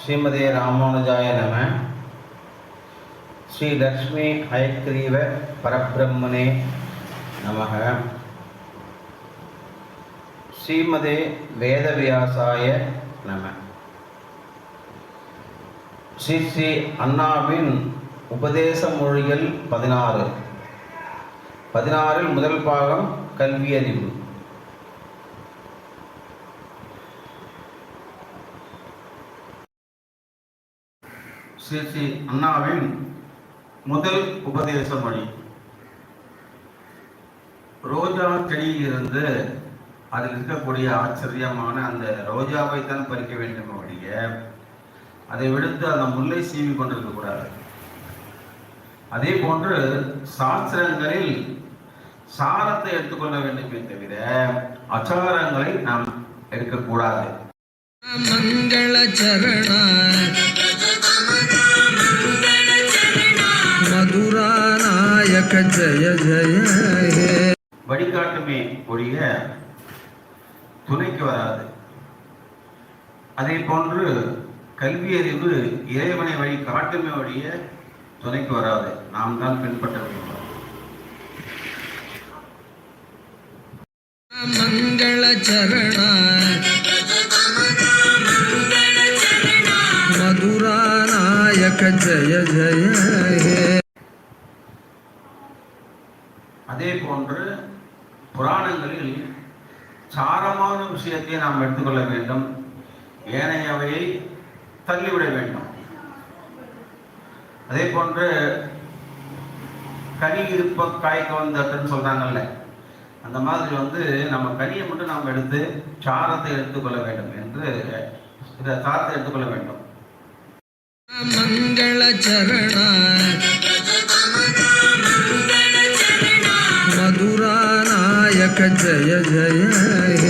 ஸ்ரீமதே ராமானுஜாய நம ஸ்ரீ லக்ஷ்மி ஹயக்ரீவ பரபிரம்மனே நமக ஸ்ரீமதே வேதவியாசாய நம. ஸ்ரீ ஸ்ரீ அண்ணாவின் உபதேச மொழிகள் பதினாறு. பதினாறில் முதல் பாகம் கல்வியறிவு ஸ்ரீ ஸ்ரீ அண்ணாவின் முதல் உபதேச மொழி. ரோஜா செடியிலிருந்து அதில் இருக்கக்கூடிய ஆச்சரியமான அந்த ரோஜாவை தான் பறிக்க வேண்டும் அப்படிங்க அதை விடுத்து அந்த முல்லை சீவி கொண்டிருக்க கூடாது. அதே போன்று சாஸ்திரங்களில் சாரத்தை எடுத்துக்கொள்ள வேண்டுமே தவிர அச்சாரங்களை நாம் எடுக்கக்கூடாது. மங்கள சரண மதுரா நாயக ஜய. வழிகாட்டுமே ஒழிய துணைக்கு வராது. அதே போன்று கல்வி அறிவு இறைவனை வழி காட்டுமே வழிய துணைக்கு வராது. நாம் தான் பின்பற்ற வேண்டும். மங்கள சரண. ஜய ஜய. அதே போன்று புராணங்களில் சாரமான விஷயத்தை நாம் எடுத்துக்கொள்ள வேண்டும். ஏனையவையை தள்ளிவிட வேண்டும். அதே போன்று கனி இருப்ப காய்க்க வந்தட்டுன்னு சொல்றாங்கல்ல அந்த மாதிரி வந்து நம்ம கனியை மட்டும் நாம் எடுத்து சாரத்தை எடுத்துக்கொள்ள வேண்டும் என்று சாரத்தை எடுத்துக்கொள்ள வேண்டும். மங்கள சரண జయ జయ